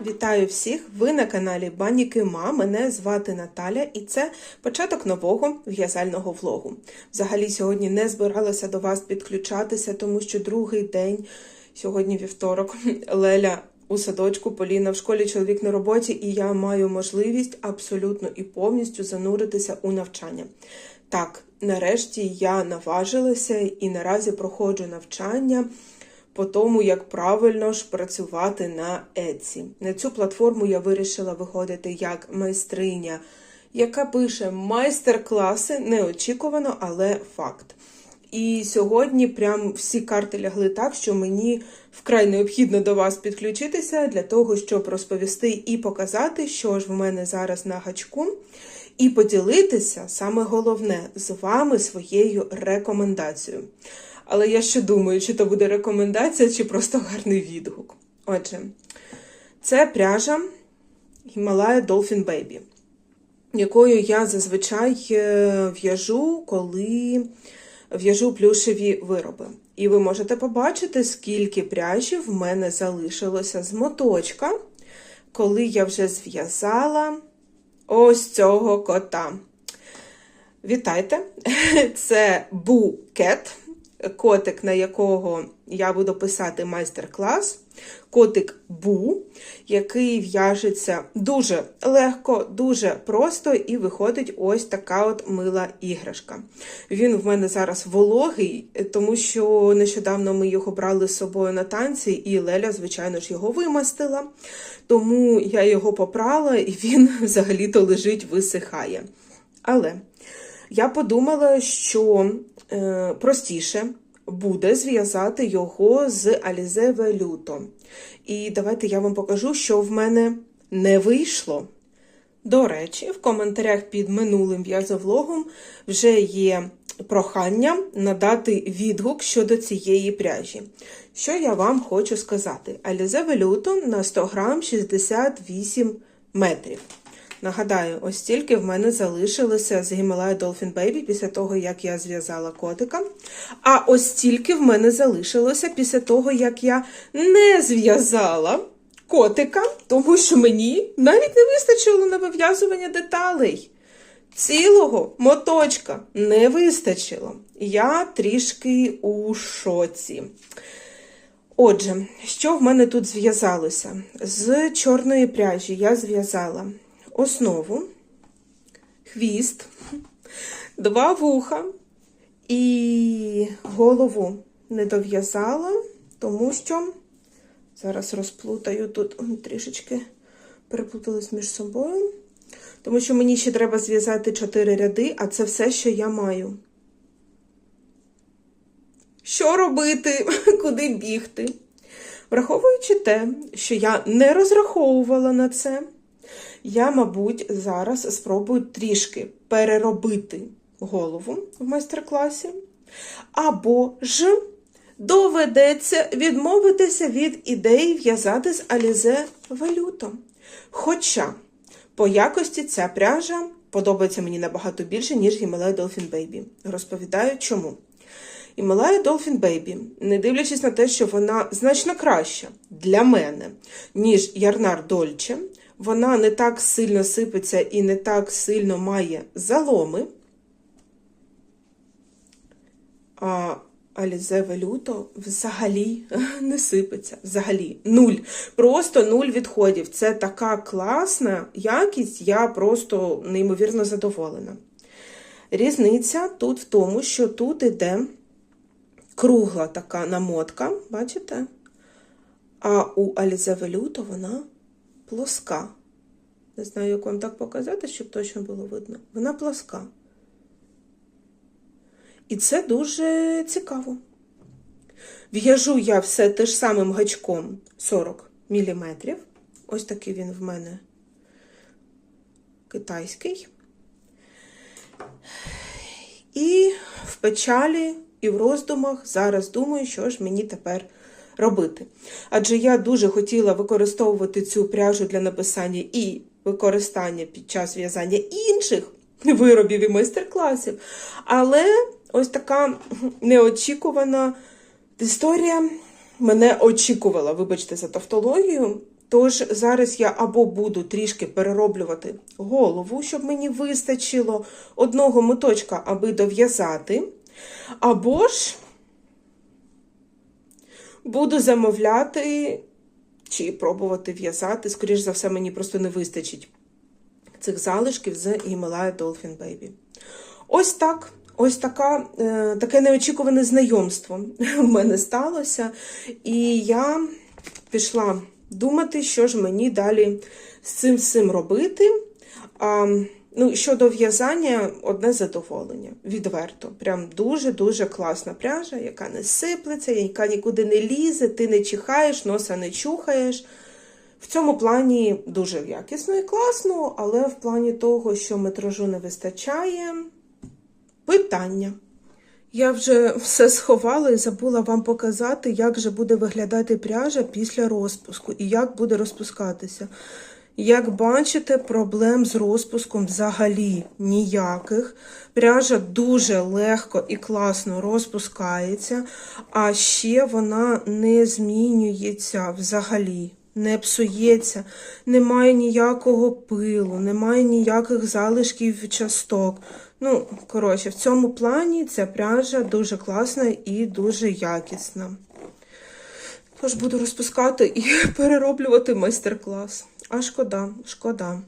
Вітаю всіх! Ви на каналі Баніки Ма. Мене звати Наталя, і це початок нового в'язального влогу. Взагалі, сьогодні не збиралася до вас підключатися, тому що другий день, сьогодні вівторок, Леля у садочку, Поліна в школі, чоловік на роботі, і я маю можливість абсолютно і повністю зануритися у навчання. Так, нарешті я наважилася і наразі проходжу навчання по тому, як правильно ж працювати на Etsy. На цю платформу я вирішила виходити як майстриня, яка пише майстер-класи, неочікувано, але факт. І сьогодні прям всі карти лягли так, що мені вкрай необхідно до вас підключитися для того, щоб розповісти і показати, що ж в мене зараз на гачку, і поділитися саме головне з вами своєю рекомендацією. Але я ще думаю, чи то буде рекомендація, чи просто гарний відгук. Отже, це пряжа Himalaya Dolphin Baby, якою я зазвичай е, в'яжу, коли в'яжу плюшеві вироби. І ви можете побачити, скільки пряжі в мене залишилося з моточка, коли я вже зв'язала ось цього кота. Вітайте! Це букет котик, на якого я буду писати майстер-клас, котик Бу, який в'яжеться дуже легко, дуже просто, і виходить ось така от мила іграшка. Він в мене зараз вологий, тому що нещодавно ми його брали з собою на танці, і Леля, звичайно ж, його вимастила. Тому я його попрала, і він взагалі-то лежить, висихає. Але я подумала, що е, простіше буде зв'язати його з Alize Veluto. І давайте я вам покажу, що в мене не вийшло. До речі, в коментарях під минулим в'язовлогом вже є прохання надати відгук щодо цієї пряжі. Що я вам хочу сказати? Alize Veluto на 100 грам 68 метрів. Нагадаю, ось стільки в мене залишилося з Himalaya Dolphin Baby після того, як я зв'язала котика. А ось стільки в мене залишилося після того, як я не зв'язала котика, тому що мені навіть не вистачило на вив'язування деталей. Цілого моточка не вистачило. Я трішки у шоці. Отже, що в мене тут зв'язалося? З чорної пряжі я зв'язала основу, хвіст, два вуха і голову не дов'язала, тому що зараз розплутаю тут трішечки переплутались між собою. Тому що мені ще треба зв'язати чотири ряди, а це все, що я маю. Що робити? Куди бігти? Враховуючи те, що я не розраховувала на це, я, мабуть, зараз спробую трішки переробити голову в майстер-класі, або ж доведеться відмовитися від ідеї в'язати з Alize валюту. Хоча по якості ця пряжа подобається мені набагато більше, ніж Himalaya Dolphin Baby. Розповідаю чому. Himalaya Dolphin Baby, не дивлячись на те, що вона значно краща для мене, ніж Ярнар Дольче, вона не так сильно сипеться і не так сильно має заломи. А Alize Veluto взагалі не сипеться. Взагалі нуль. Просто нуль відходів. Це така класна якість, я просто неймовірно задоволена. Різниця тут в тому, що тут іде кругла така намотка, бачите? А у Alize Veluto вона плоска. Не знаю, як вам так показати, щоб точно було видно. Вона плоска. І це дуже цікаво. В'яжу я все те ж самим гачком 40 мм. Ось такий він в мене китайський. І в печалі, і в роздумах зараз думаю, що ж мені тепер робити. Адже я дуже хотіла використовувати цю пряжу для написання і використання під час в'язання інших виробів і майстер-класів. Але ось така неочікувана історія мене очікувала, вибачте, за тавтологію. Тож зараз я або буду трішки перероблювати голову, щоб мені вистачило одного моточка, аби дов'язати, або ж буду замовляти чи пробувати в'язати. Скоріш за все, мені просто не вистачить цих залишків з Himalaya Dolphin Baby. Ось так. Ось така, е, таке неочікуване знайомство в мене сталося. І я пішла думати, що ж мені далі з цим всім робити. Ну, щодо в'язання, одне задоволення. Відверто. Прям дуже-дуже класна пряжа, яка не сиплеться, яка нікуди не лізе, ти не чихаєш, носа не чухаєш. В цьому плані дуже якісно і класно, але в плані того, що метражу не вистачає, питання. Я вже все сховала і забула вам показати, як же буде виглядати пряжа після розпуску і як буде розпускатися. Як бачите, проблем з розпуском взагалі ніяких. Пряжа дуже легко і класно розпускається, а ще вона не змінюється взагалі. Не псується, немає ніякого пилу, немає ніяких залишків часток. Ну, коротше, в цьому плані ця пряжа дуже класна і дуже якісна. Тож буду розпускати і перероблювати майстер-клас. А шкода, шкода.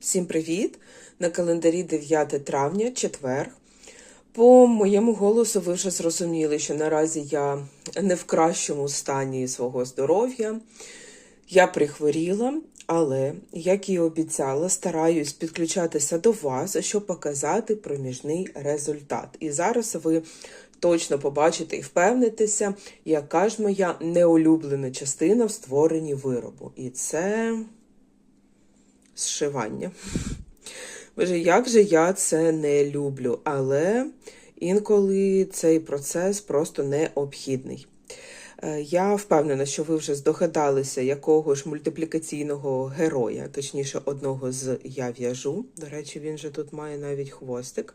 Всім привіт! На календарі 9 травня, четвер. По моєму голосу ви вже зрозуміли, що наразі я не в кращому стані свого здоров'я. Я прихворіла, але, як і обіцяла, стараюсь підключатися до вас, щоб показати проміжний результат. І зараз ви точно побачите і впевнитися, яка ж моя неулюблена частина в створенні виробу. І це зшивання. Боже, як же я це не люблю, але інколи цей процес просто необхідний. Е, Я впевнена, що ви вже здогадалися, якого ж мультиплікаційного героя, точніше, одного з я в'яжу. До речі, він же тут має навіть хвостик.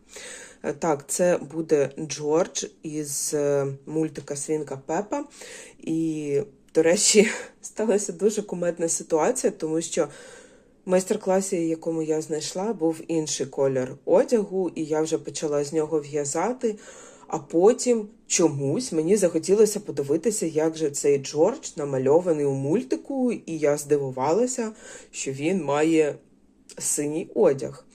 Е, Так, це буде Джордж із е, мультика Свінка Пепа. І, до речі, сталася дуже кумедна ситуація, тому що майстер-класі, якому я знайшла, був інший колір одягу, і я вже почала з нього в'язати. А потім чомусь мені захотілося подивитися, як же цей Джордж намальований у мультику, і я здивувалася, що він має синій одяг.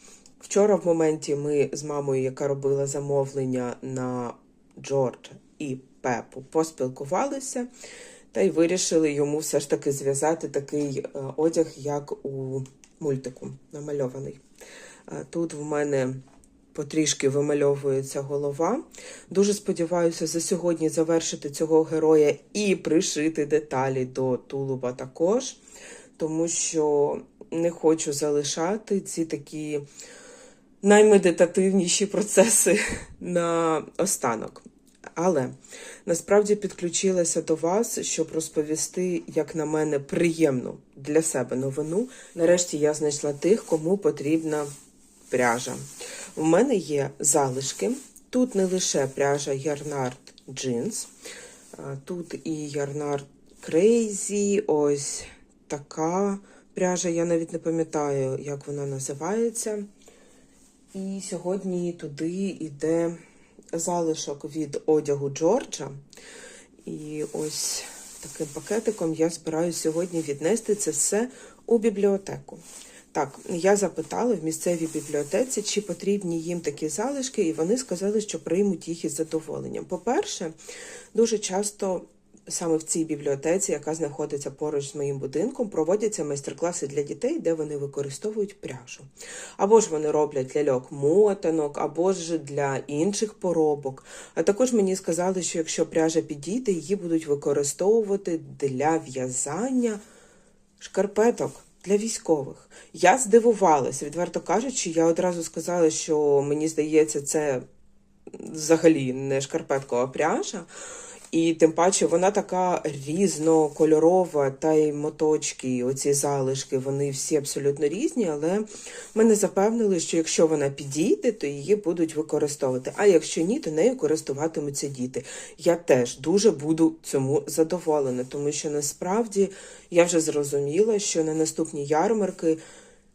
Вчора, в моменті, ми з мамою, яка робила замовлення на Джорджа і Пепу, поспілкувалися та й вирішили йому все ж таки зв'язати такий е, одяг, як у мультику намальований. Е, Тут в мене потрішки вимальовується голова. Дуже сподіваюся за сьогодні завершити цього героя і пришити деталі до тулуба також, тому що не хочу залишати ці такі наймедитативніші процеси на останок. Але насправді підключилася до вас, щоб розповісти, як на мене, приємну для себе новину. Нарешті я знайшла тих, кому потрібна пряжа. У мене є залишки. Тут не лише пряжа Ярнард а тут і Ярнард Crazy, ось така пряжа, я навіть не пам'ятаю, як вона називається. І сьогодні туди йде залишок від одягу Джорджа. І ось таким пакетиком я збираюся сьогодні віднести це все у бібліотеку. Так, я запитала в місцевій бібліотеці, чи потрібні їм такі залишки, і вони сказали, що приймуть їх із задоволенням. По-перше, дуже часто саме в цій бібліотеці, яка знаходиться поруч з моїм будинком, проводяться майстер-класи для дітей, де вони використовують пряжу. Або ж вони роблять ляльок мотанок, або ж для інших поробок. А також мені сказали, що якщо пряжа підійде, її будуть використовувати для в'язання шкарпеток. Для військових я здивувалася, відверто кажучи, я одразу сказала, що мені здається, це взагалі не шкарпеткова пряжа. І тим паче вона така різнокольорова, та й моточки, і оці залишки, вони всі абсолютно різні, але мене запевнили, що якщо вона підійде, то її будуть використовувати. А якщо ні, то нею користуватимуться діти. Я теж дуже буду цьому задоволена, тому що насправді я вже зрозуміла, що на наступні ярмарки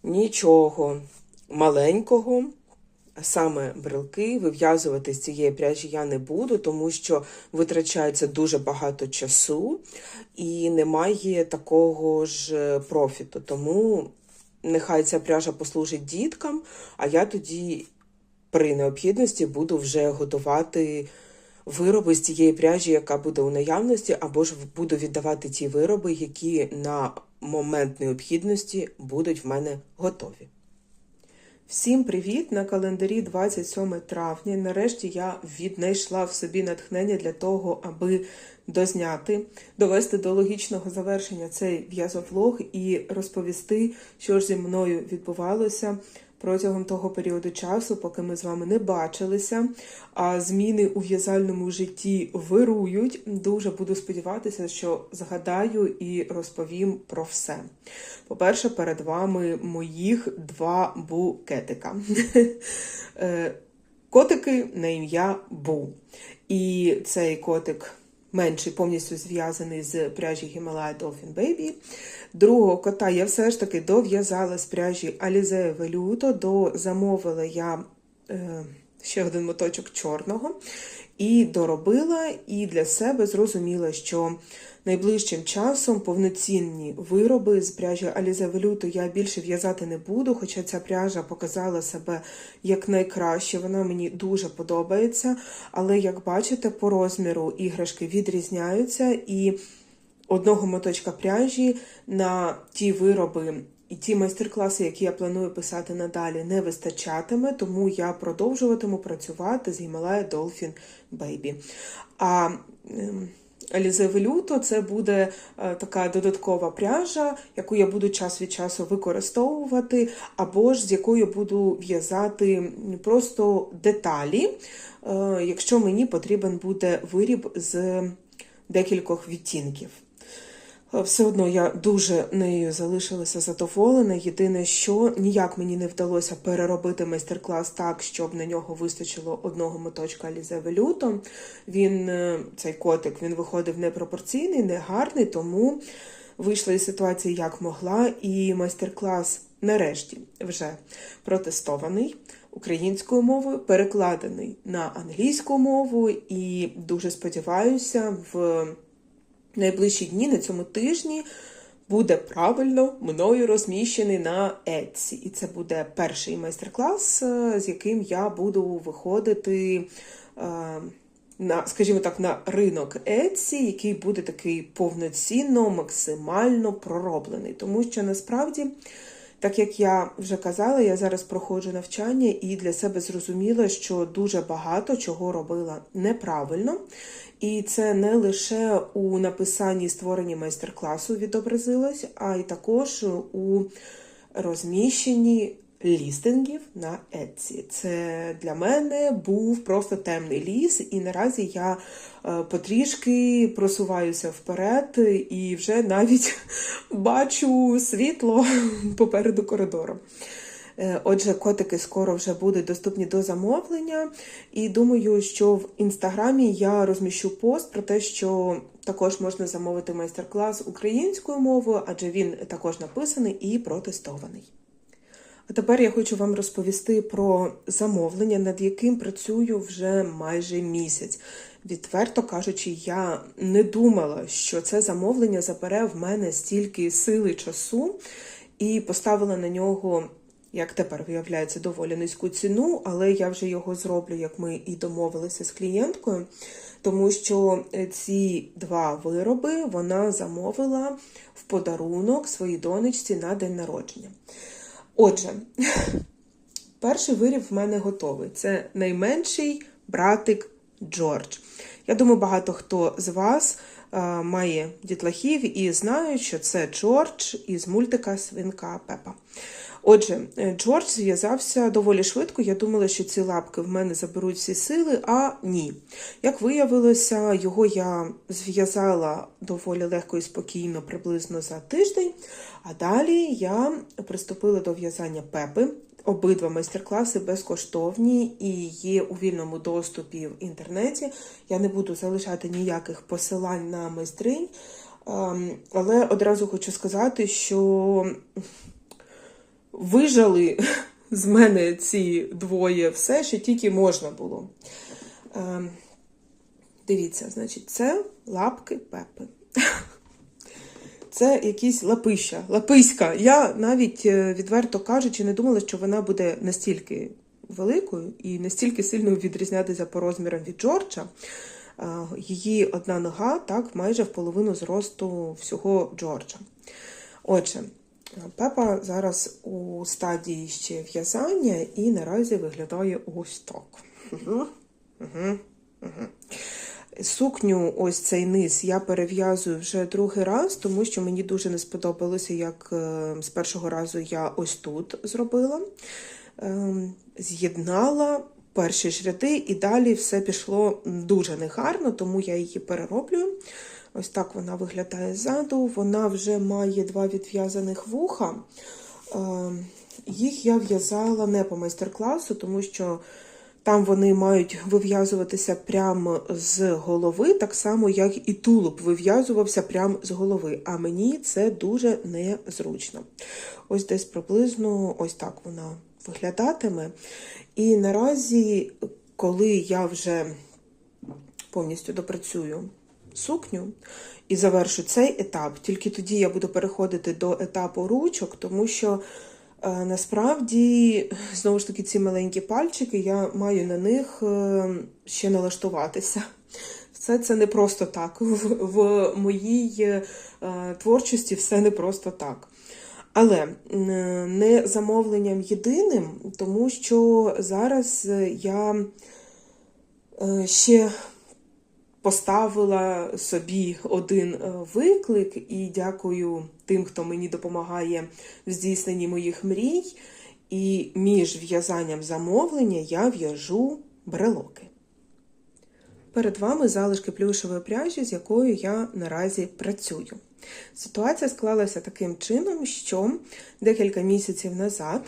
нічого маленького. Саме брелки вив'язувати з цієї пряжі я не буду, тому що витрачається дуже багато часу і немає такого ж профіту. Тому нехай ця пряжа послужить діткам, а я тоді при необхідності буду вже готувати вироби з тієї пряжі, яка буде у наявності, або ж буду віддавати ті вироби, які на момент необхідності будуть в мене готові. Всім привіт! На календарі 27 травня. Нарешті я віднайшла в собі натхнення для того, аби дозняти, довести до логічного завершення цей в'язовлог і розповісти, що ж зі мною відбувалося протягом того періоду часу, поки ми з вами не бачилися. А зміни у в'язальному житті вирують. Дуже буду сподіватися, що згадаю і розповім про все. По-перше, перед вами моїх два букетика. Е, Котики на ім'я Бу. І цей котик менший, повністю зв'язаний з пряжі Himalaya Dolphin Baby. Другого кота я все ж таки дов'язала з пряжі Alize Veluto, до замовила я е, ще один моточок чорного. І доробила, і для себе зрозуміла, що найближчим часом повноцінні вироби з пряжі Veluto я більше в'язати не буду, хоча ця пряжа показала себе як найкраще, вона мені дуже подобається. Але, як бачите, по розміру іграшки відрізняються, і одного моточка пряжі на ті вироби. І ті майстер-класи, які я планую писати надалі, не вистачатиме, тому я продовжуватиму працювати з Himalaya Dolphin Baby. А ем, Alize Veluto це буде е, така додаткова пряжа, яку я буду час від часу використовувати, або ж з якою буду в'язати просто деталі, е, якщо мені потрібен буде виріб з декількох відтінків. Все одно я дуже нею залишилася задоволена. Єдине, що ніяк мені не вдалося переробити майстер-клас так, щоб на нього вистачило одного моточка Alize Veluto. Він, е, цей котик, він виходив непропорційний, негарний, тому вийшла із ситуації як могла, і майстер-клас нарешті вже протестований. Українською мовою перекладений на англійську мову, і дуже сподіваюся, в найближчі дні на цьому тижні буде правильно мною розміщений на Etsy. І це буде перший майстер-клас, е, з яким я буду виходити. Е, на, скажімо так, на ринок Etsy, який буде такий повноцінно, максимально пророблений. Тому що насправді, так як я вже казала, я зараз проходжу навчання і для себе зрозуміла, що дуже багато чого робила неправильно. І це не лише у написанні і створенні майстер-класу відобразилось, а й також у розміщенні лістингів на Etsy. Це для мене був просто темний ліс, і наразі я е, потрішки просуваюся вперед і вже навіть бачу світло попереду коридору. Е, отже, котики скоро вже будуть доступні до замовлення, і думаю, що в інстаграмі я розміщу пост про те, що також можна замовити майстер-клас українською мовою, адже він також написаний і протестований. А тепер я хочу вам розповісти про замовлення, над яким працюю вже майже місяць. Відверто кажучи, я не думала, що це замовлення забере в мене стільки сили часу, і поставила на нього як тепер виявляється, доволі низьку ціну, але я вже його зроблю, як ми і домовилися з клієнткою, тому що е, ці два вироби вона замовила в подарунок своїй донечці на день народження. Отже, перший виріб в мене готовий. Це найменший братик Джордж. Я думаю, багато хто з вас е, має дітлахів і знають, що це Джордж із мультика Свинка Пепа. Отже, е, Джордж зв'язався доволі швидко. Я думала, що ці лапки в мене заберуть всі сили, а ні. Як виявилося, його я зв'язала доволі легко і спокійно, приблизно за тиждень. А далі я приступила до в'язання пепи. Обидва майстер-класи безкоштовні і є у вільному доступі в інтернеті. Я не буду залишати ніяких посилань на майстринь, ем, але одразу хочу сказати, що вижали з мене ці двоє все, що тільки можна було. Ем, Дивіться, значить, це лапки пепи. Це якісь лапища, лаписька. Я навіть, е, відверто кажучи, не думала, що вона буде настільки великою і настільки сильно відрізнятися по розмірам від Джорджа. Е, Її одна нога так майже в половину зросту всього Джорджа. Отже, Пепа зараз у стадії ще в'язання і наразі виглядає ось так. Сукню, ось цей низ, я перев'язую вже другий раз, тому що мені дуже не сподобалося, як е, з першого разу я ось тут зробила. Ем, З'єднала перші ж ряди, і далі все пішло дуже негарно, тому я її перероблюю. Ось так вона виглядає ззаду. Вона вже має два відв'язаних вуха. Ем, Їх я в'язала не по майстер-класу, тому що там вони мають вив'язуватися прямо з голови, так само, як і тулуб вив'язувався прямо з голови. А мені це дуже незручно. Ось десь приблизно ось так вона виглядатиме. І наразі, коли я вже повністю допрацюю сукню і завершу цей етап, тільки тоді я буду переходити до етапу ручок, тому що. Е, Насправді, знову ж таки, ці маленькі пальчики, я маю на них е, ще налаштуватися. Все це не просто так. В, в моїй е, творчості все не просто так. Але не замовленням єдиним, тому що зараз я ще поставила собі один е, виклик і дякую тим, хто мені допомагає в здійсненні моїх мрій. І між в'язанням замовлення я в'яжу брелоки. Перед вами залишки плюшевої пряжі, з якою я наразі працюю. Ситуація склалася таким чином, що декілька місяців назад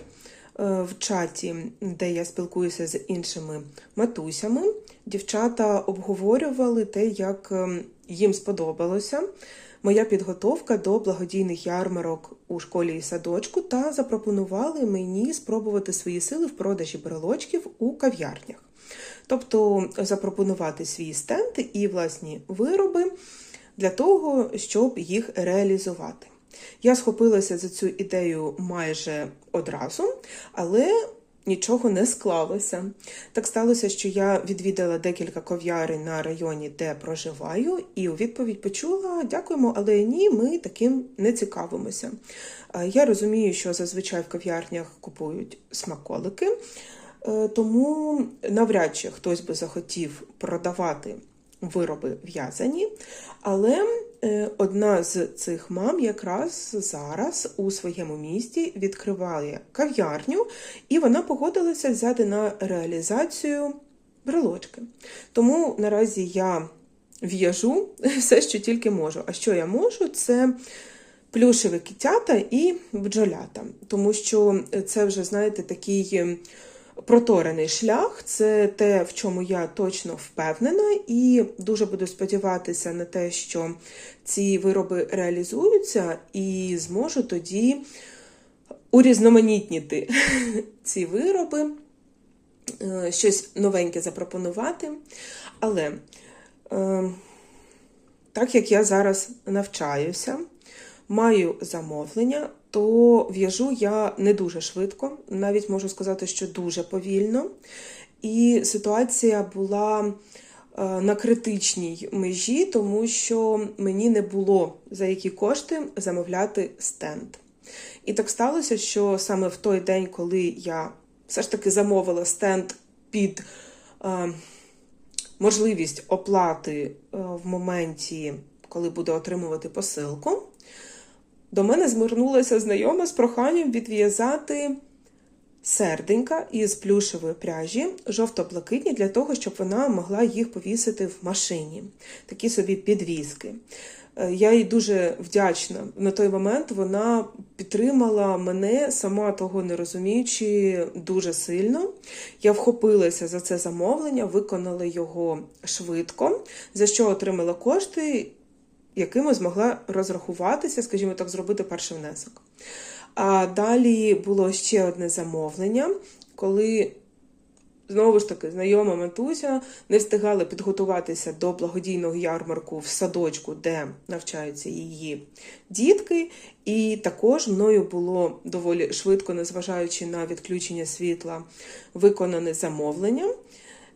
в чаті, де я спілкуюся з іншими матусями, дівчата обговорювали те, як ем, їм сподобалося моя підготовка до благодійних ярмарок у школі і садочку та запропонували мені спробувати свої сили в продажі брелочків у кав'ярнях. Тобто запропонувати свій стенд і власні вироби для того, щоб їх реалізувати. Я схопилася за цю ідею майже одразу, але нічого не склалося. Так сталося, що я відвідала декілька ков'ярень на районі, де проживаю, і у відповідь почула: дякуємо, але ні, ми таким не цікавимося. Я розумію, що зазвичай в кав'ярнях купують смаколики, е, тому навряд чи хтось би захотів продавати вироби в'язані, але е, одна з цих мам якраз зараз у своєму місті відкриває кав'ярню, і вона погодилася взяти на реалізацію брелочки. Тому наразі я в'яжу все, що тільки можу. А що я можу, це. Плюшеві кітята і бджолята, тому що це вже, знаєте, такий проторений шлях це те, в чому я точно впевнена, і дуже буду сподіватися на те, що ці вироби реалізуються, і зможу тоді урізноманітніти ці вироби, е, щось новеньке запропонувати. Але е, так як я зараз навчаюся, маю замовлення, то в'яжу я не дуже швидко, навіть можу сказати, що дуже повільно. І ситуація була е, на критичній межі, тому що мені не було за які кошти замовляти стенд. І так сталося, що саме в той день, коли я все ж таки замовила стенд під е, можливість оплати е, в моменті, коли буде отримувати посилку, до мене звернулася знайома з проханням відв'язати серденька із плюшевої пряжі, жовто-блакитні, для того, щоб вона могла їх повісити в машині. Такі собі підвіски. Е, Я їй дуже вдячна. На той момент вона підтримала мене, сама того не розуміючи, дуже сильно. Я вхопилася за це замовлення, виконала його швидко, за що отримала кошти, якими змогла розрахуватися, скажімо так, зробити перший внесок. А далі було ще одне замовлення, коли знову ж таки знайома матуся не встигала підготуватися до благодійного ярмарку в садочку, де навчаються її дітки. І також мною було доволі швидко, незважаючи на відключення світла, виконане замовлення.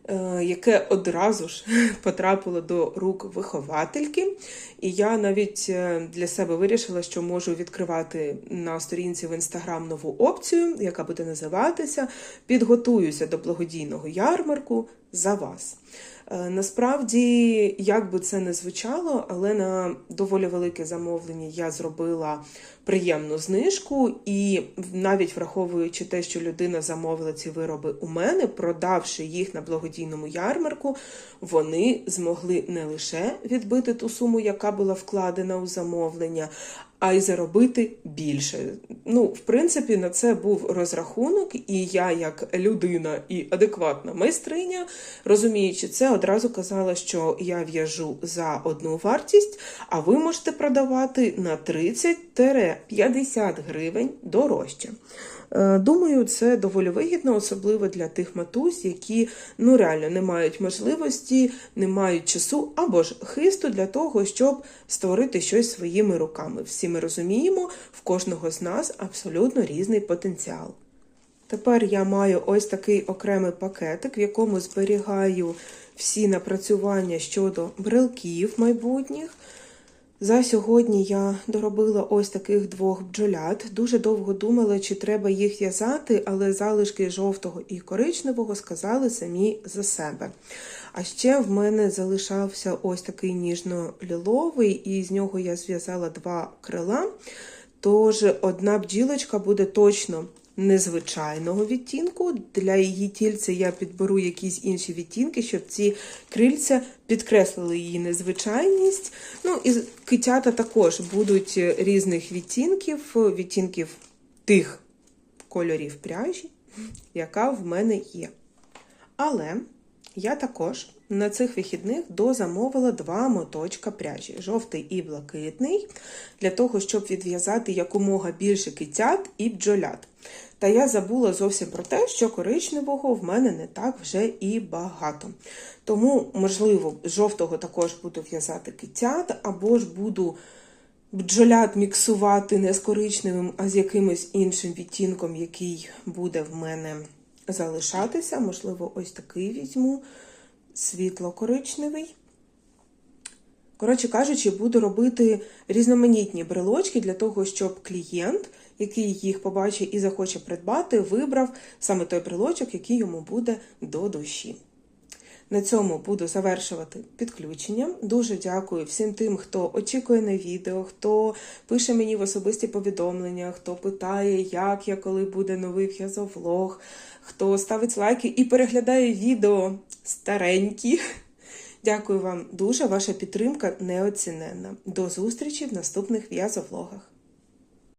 Е, Яке одразу ж потрапило до рук виховательки, і я навіть е, для себе вирішила, що можу відкривати на сторінці в інстаграм нову опцію, яка буде називатися Підготуюся до благодійного ярмарку за вас. Е, Насправді, як би це не звучало, але на доволі велике замовлення я зробила приємну знижку, і навіть враховуючи те, що людина замовила ці вироби у мене, продавши їх на благодійному ярмарку, вони змогли не лише відбити ту суму, яка була вкладена у замовлення, а й заробити більше. Ну, в принципі, на це був розрахунок, і я, як людина і адекватна майстриня, розуміючи це, одразу казала, що я в'яжу за одну вартість, а ви можете продавати на 30-50 гривень дорожче. Е, Думаю, це доволі вигідно, особливо для тих матусь, які ну реально не мають можливості, не мають часу або ж хисту для того, щоб створити щось своїми руками. Всі ми розуміємо, в кожного з нас абсолютно різний потенціал. Тепер я маю ось такий окремий пакетик, в якому зберігаю всі напрацювання щодо брелків майбутніх. За сьогодні я доробила ось таких двох бджолят. Дуже довго думала, чи треба їх в'язати, але залишки жовтого і коричневого сказали самі за себе. А ще в мене залишався ось такий ніжно-ліловий, і з нього я зв'язала два крила. Тож одна бджілочка буде точно незвичайного відтінку. Для її тільця я підберу якісь інші відтінки, щоб ці крильця підкреслили її незвичайність. Ну і китята також будуть різних відтінків, відтінків тих кольорів пряжі, яка в мене є. Але я також на цих вихідних дозамовила два моточка пряжі жовтий і блакитний, для того, щоб відв'язати якомога більше китят і бджолят. Та я забула зовсім про те, що коричневого в мене не так вже і багато. Тому, можливо, жовтого також буду в'язати китят, або ж буду бджолят міксувати не з коричневим, а з якимось іншим відтінком, який буде в мене залишатися. Можливо, ось такий візьму світло-коричневий. Коротше кажучи, буду робити різноманітні брелочки для того, щоб клієнт, який їх побачить і захоче придбати, вибрав саме той брелочок, який йому буде до душі. На цьому буду завершувати підключення. Дуже дякую всім тим, хто очікує на відео, хто пише мені в особисті повідомлення, хто питає, як я, коли буде новий в'язовлог, хто ставить лайки і переглядає відео старенькі. Дякую вам дуже, ваша підтримка неоціненна. До зустрічі в наступних в'язовлогах.